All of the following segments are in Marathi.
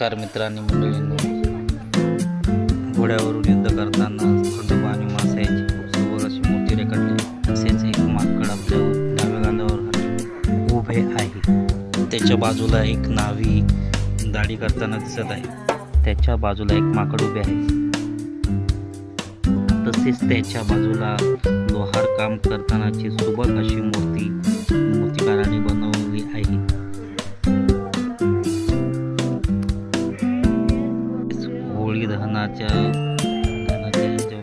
नमस्कार मित्रांनी मंडळींनो. घोड्यावरून युद्ध करताना खंडोबा आणि मासायची खूप अशी मूर्ती रेखाटली. तसेच एक माकड आपल्या डाव्या गांधावर उभे आहे. त्याच्या बाजूला एक नावी दाढी करताना दिसत आहे. त्याच्या बाजूला एक माकड उभे आहे. तसेच त्याच्या बाजूला लोहार काम करतानाची सुबक अशी मूर्ती होळी दहनाच्या दहनाच्या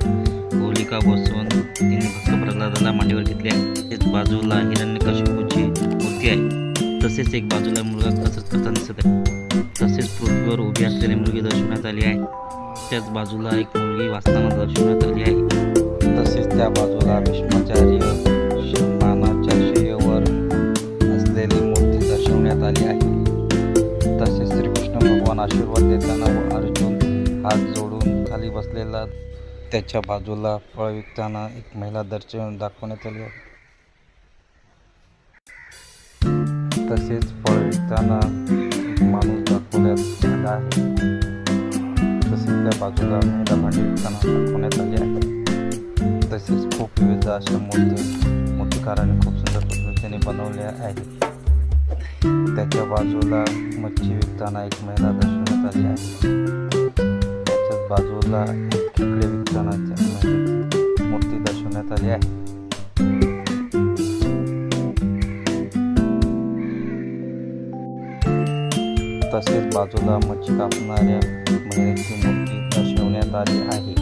होलिका बसवून तिने भक्त प्रल्हादाला मांडीवर घेतली आहे. तसेच बाजूला हिरण्यकशिपूची मूर्ती आहे. तसेच एक बाजूला मुलगा कसरत करताना दिसत आहे. तसेच पृथ्वीवर उभी असलेली मुलगी दर्शवण्यात आली आहे. त्याच बाजूला एक मुलगी वाचताना दर्शवण्यात आली आहे. तसेच त्या बाजूला भीष्माचार्य मानाच्या शय्येवर असलेली मूर्ती दर्शवण्यात आली आहे. तसेच श्रीकृष्ण भगवान आशीर्वाद देताना हात जोडून खाली बसलेला त्याच्या बाजूला फळ विकताना एक महिला दर्शन दाखवण्यात आली आहे. तसेच फळ विकताना एक माणूस दाखवण्यात आला आहे. तसेच त्या बाजूला महिला भांडी विकताना दाखवण्यात आली आहे. तसेच खूप विविध अशा मूर्ती मूर्तिकाराने खूप सुंदर पद्धतीने बनवल्या आहेत. त्याच्या बाजूला मच्छी विकताना एक महिला दर्शवण्यात आली आहे. बाजूला खेकडे म्हणजे मूर्ती दर्शवण्यात आली आहे. तसेच बाजूला मच्छी कापणाऱ्या महिलेची मूर्ती दर्शवण्यात आली आहे.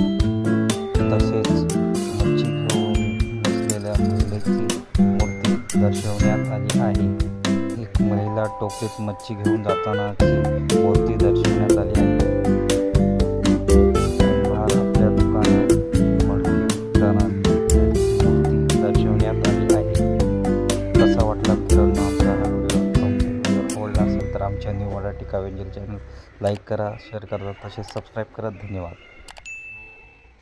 तसेच मच्छी घेऊन बसलेल्या महिलेची मूर्ती दर्शवण्यात आली आहे. एक महिला टोपलीत मच्छी घेऊन जातानाची मूर्ती दर्शवण्यात आली आहे. मराठी काव्यांजली चॅनल लाईक करा शेअर करा तसेच सबस्क्राईब करा. धन्यवाद.